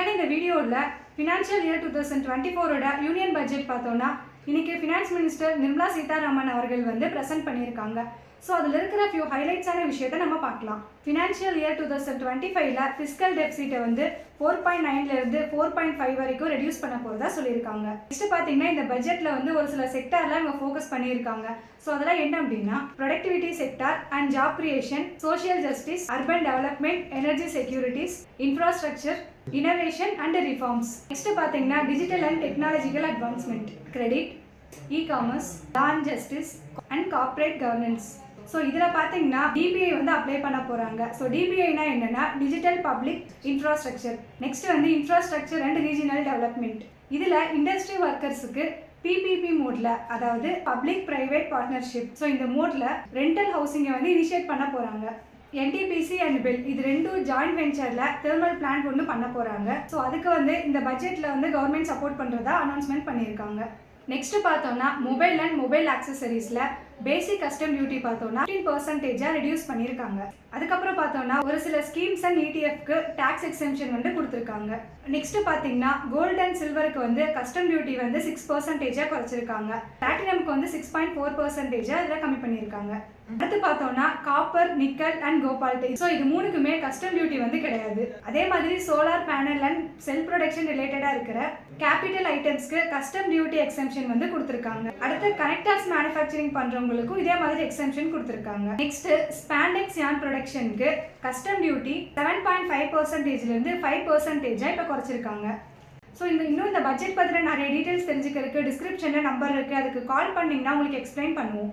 முன்னாடி இந்த வீடியோவில் financial year two thousand twenty ஃபோரோட யூனியன் பட்ஜெட் பார்த்தோன்னா இன்னைக்கு ஃபினான்ஸ் மினிஸ்டர் நிர்மலா சீதாராமன் அவர்கள் வந்து ப்ரெசென்ட் பண்ணியிருக்காங்க. ஸோ அதில் இருக்கிற ஃபியூ ஹைலைட்ஸான விஷயத்தை நம்ம பார்க்கலாம். Financial year two thousand twenty ஃபைவ்ல ஃபிஸ்கல் டெபிசிட்டை வந்து ஃபோர் பாயிண்ட் நைன்லேருந்து ஃபோர் பாயிண்ட் ஃபைவ் வரைக்கும் ரெடியூஸ் பண்ண போகிறதா சொல்லியிருக்காங்க. நெக்ஸ்ட் பார்த்தீங்கன்னா இந்த பட்ஜெட்டில் வந்து ஒரு சில செக்டார்லாம் இவங்க ஃபோக்கஸ் பண்ணியிருக்காங்க. ஸோ அதெல்லாம் என்ன அப்படின்னா productivity sector and job creation social justice urban development energy securities infrastructure innovation and reforms next பார்த்தீங்கன்னா digital and technological advancement credit e commerce law justice and corporate governance so இதில் பார்த்தீங்கன்னா DPI வந்து apply பண்ண போகிறாங்க so டிபிஐனா என்னென்னா digital public infrastructure next வந்து infrastructure and regional development இதில் இண்டஸ்ட்ரி ஒர்க்கர்ஸுக்கு பிபிபி மோட்ல அதாவது பப்ளிக் பிரைவேட் பார்ட்னர்ஷிப் ஸோ இந்த மோட்ல ரெண்டல் ஹவுசிங்கை வந்து இனிஷியேட் பண்ண போகிறாங்க என்டிபிசி அண்ட் பில் இது ரெண்டும் ஜாயிண்ட் வெஞ்சர்ல தெர்மல் பிளான்ட் ஒன்று பண்ண போறாங்க. ஸோ அதுக்கு வந்து இந்த பட்ஜெட்ல வந்து கவர்மெண்ட் சப்போர்ட் பண்றதா அனௌன்ஸ்மெண்ட் பண்ணியிருக்காங்க. நெக்ஸ்ட் பார்த்தோம்னா மொபைல் அண்ட் மொபைல் ஆக்சசரிஸில் பேசிக் கஸ்டம் டியூட்டி பார்த்தோம்னா ஃபிஃப்டீன் பர்சன்டேஜாக ரெடியூஸ் பண்ணியிருக்காங்க. அதுக்கப்புறம் பார்த்தோம்னா ஒரு சில ஸ்கீம்ஸ் அண்ட் இடிஎஃப்க்கு டேக்ஸ் எக்ஸ்டென்ஷன் வந்து கொடுத்துருக்காங்க. நெக்ஸ்ட் பார்த்தீங்கன்னா கோல்டு அண்ட் சில்வருக்கு வந்து கஸ்டம் டியூட்டி வந்து சிக்ஸ் பர்சன்டேஜாக குறைச்சிருக்காங்க. பிளாட்டினம்க்கு வந்து சிக்ஸ் பாயிண்ட் ஃபோர் பர்சன்டேஜாக இதில் கம்மி பண்ணியிருக்காங்க. அடுத்து பார்த்தோம்னா copper nickel and cobalt so இது மூணுக்குமே கஸ்டம் டியூட்டி வந்து கிடையாது. அதே மாதிரி solar panel and cell production ரிலேட்டடாக இருக்கிற கேபிட்டல் ஐட்டம்ஸ்க்கு கஸ்டம் டியூட்டி எக்ஸம்ஷன் வந்து கொடுத்துருக்காங்க. அடுத்து கனெக்டர்ஸ் மேனுஃபேக்சரிங் பண்ணுறவங்க பண்ணுறவங்களுக்கும் இதே மாதிரி எக்ஸ்டென்ஷன் கொடுத்துருக்காங்க. Next spandex yarn ப்ரொடக்ஷனுக்கு custom duty seven point five பர்சன்டேஜ்லேருந்து five பர்சன்டேஜாக இப்போ குறைச்சிருக்காங்க. ஸோ இந்த இன்னும் இந்த பட்ஜெட் பற்றின நிறைய டீட்டெயில்ஸ் தெரிஞ்சுக்கிறதுக்கு டிஸ்கிரிப்ஷனில் நம்பர் இருக்குது அதுக்கு கால் பண்ணிங்கன்னா உங்களுக்கு எக்ஸ்பிளைன் பண்ணுவோம்.